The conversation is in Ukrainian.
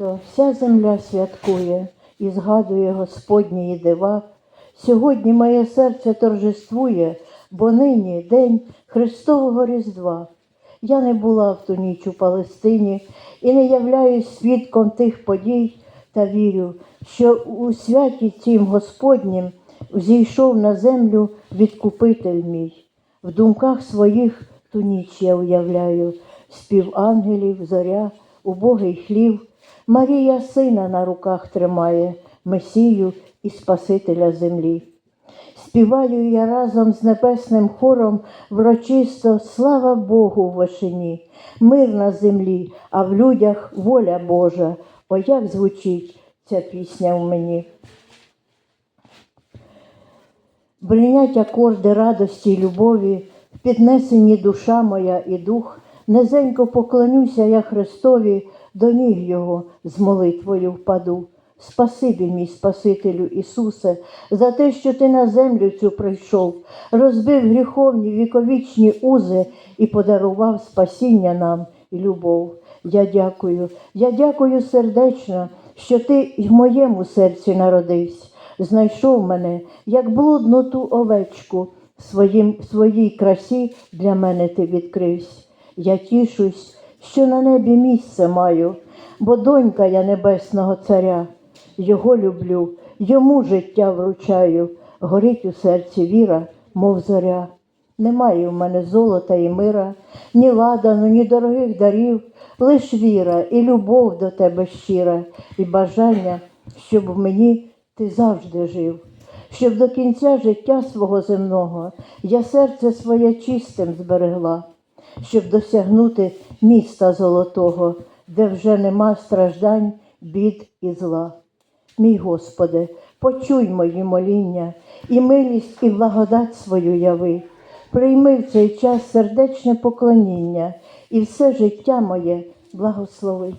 свято вся земля святкує і згадує Господнії дива. Сьогодні моє серце торжествує, бо нині день Христового Різдва. Я не була в ту ніч у Палестині і не являюсь свідком тих подій та вірю, що у святі цім Господнім зійшов на землю відкупитель мій. В думках своїх ту ніч я уявляю, спів ангелів, зоря, убогий хлів, Марія сина на руках тримає, Месію і Спасителя землі. Співаю я разом з небесним хором врочисто слава Богу в вишині, мир на землі, а в людях воля Божа. О, як звучить ця пісня в мені. Бринять акорди радості й любові, в піднесенні душа моя і дух, низенько поклонюся я Христові, до ніг Його з молитвою впаду. Спасибі, мій Спасителю Ісусе, за те, що Ти на землю цю прийшов, розбив гріховні віковічні узи і подарував спасіння нам і любов. Я дякую, я дякую сердечно, що ти в моєму серці народився, знайшов мене, як блудну ту овечку, своїм, своїй красі для мене ти відкрився. Я тішусь, що на небі місце маю, бо донька я небесного царя. Його люблю, йому життя вручаю, горить у серці віра, мов зоря. Немає в мене золота і мира, ні ладану, ні дорогих дарів, лиш віра і любов до тебе щира, і бажання, щоб в мені ти завжди жив, щоб до кінця життя свого земного я серце своє чистим зберегла, щоб досягнути міста золотого, де вже нема страждань, бід і зла. Мій Господи, почуй мої моління, і милість, і благодать свою яви. Прийми в цей час сердечне поклоніння і все життя моє благослови.